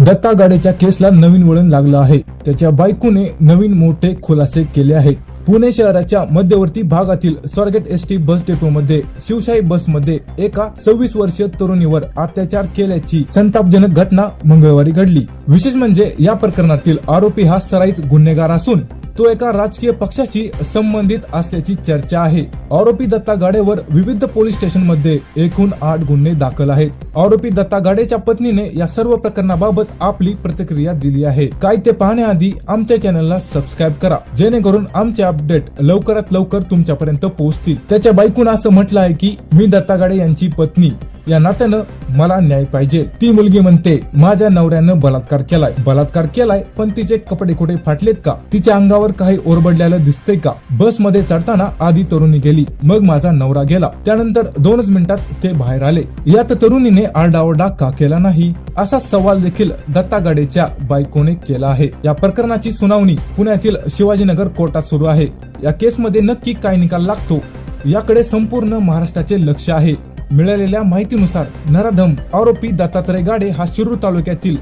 दत्ता गाडेच्या केसला नवीन वळण लागलं आहे. त्याच्या बायकोने नवीन मोठे खुलासे केले आहेत. पुणे शहराच्या मध्यवर्ती भागातील स्वारगेट एस टी बस डेपोमध्ये शिवशाही बसमध्ये एका सव्वीस वर्षीय तरुणीवर अत्याचार केल्याची संतापजनक घटना मंगळवारी घडली. विशेष म्हणजे या प्रकरणातील आरोपी हा सराईच गुन्हेगार असून तो एका राजकीय पक्षाशी संबंधित असल्याची चर्चा आहे. आरोपी दत्ता गाडेवर विविध पोलीस स्टेशनमध्ये एकूण आठ गुन्हे दाखल आहेत. आरोपी दत्ता गाडेच्या पत्नीने या सर्व प्रकरणाबाबत आपली प्रतिक्रिया दिली आहे. काय ते पाहण्याआधी आमच्या चॅनलला सबस्क्राईब करा. जेणेकरून आमचे अपडेट लवकरात लवकर तुमच्यापर्यंत पोहोचतील. त्याच्या बायकून असं म्हटलं आहे की मी दत्ता गाडे यांची पत्नी. या नात्यानं मला न्याय पाहिजे. ती मुलगी म्हणते माझ्या नवऱ्यानं बलात्कार केलाय. बलात्कार केलाय? पण तिचे कपडे कुठे फाटलेत का? तिच्या अंगावर काही ओरबडल्याला दिसतंय का? बसमध्ये चढताना आधी तरुणी गेली. मग माझा नवरा गेला. त्यानंतर दोनच मिनिटात ते बाहेर आले. यात तरुणीने आरडाओरडा का केला नाही? असा सवाल देखील दत्ता गाडेच्या बायकोने केला आहे. या प्रकरणाची सुनावणी पुण्यातील शिवाजीनगर कोर्टात सुरू आहे. या केसमध्ये नक्की काय निकाल लागतो याकडे संपूर्ण महाराष्ट्राचे लक्ष आहे. मिळालेल्या माहितीनुसार नराधम आरोपी दत्तात्रय गाडे हा शिरूर तालुक्यातील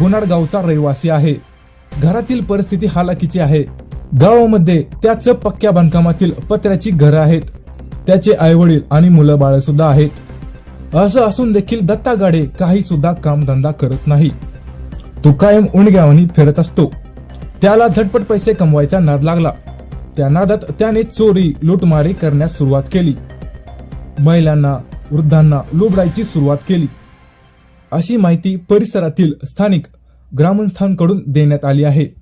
गुन्हाड गावचा रहिवासी आहे. घरातील परिस्थिती हालाकीची आहे. गावामध्ये त्याच पक्क्या बांधकामातील पत्र्याची घरं आहेत. त्याचे आई वडील आणि मुलं बाळ सुद्धा आहेत. असं असून देखील दत्ता गाडे काही सुद्धा कामधंदा करत नाही. तो कायम उणग्यावानी फिरत असतो. त्याला झटपट पैसे कमवायचा नाद लागला. त्या नादात त्याने चोरी लुटमारी करण्यास सुरुवात केली. महिलांना वृद्धांना लोबडायची सुरुवात केली. अशी माहिती परिसरातील स्थानिक ग्रामस्थांकडून देण्यात आली आहे.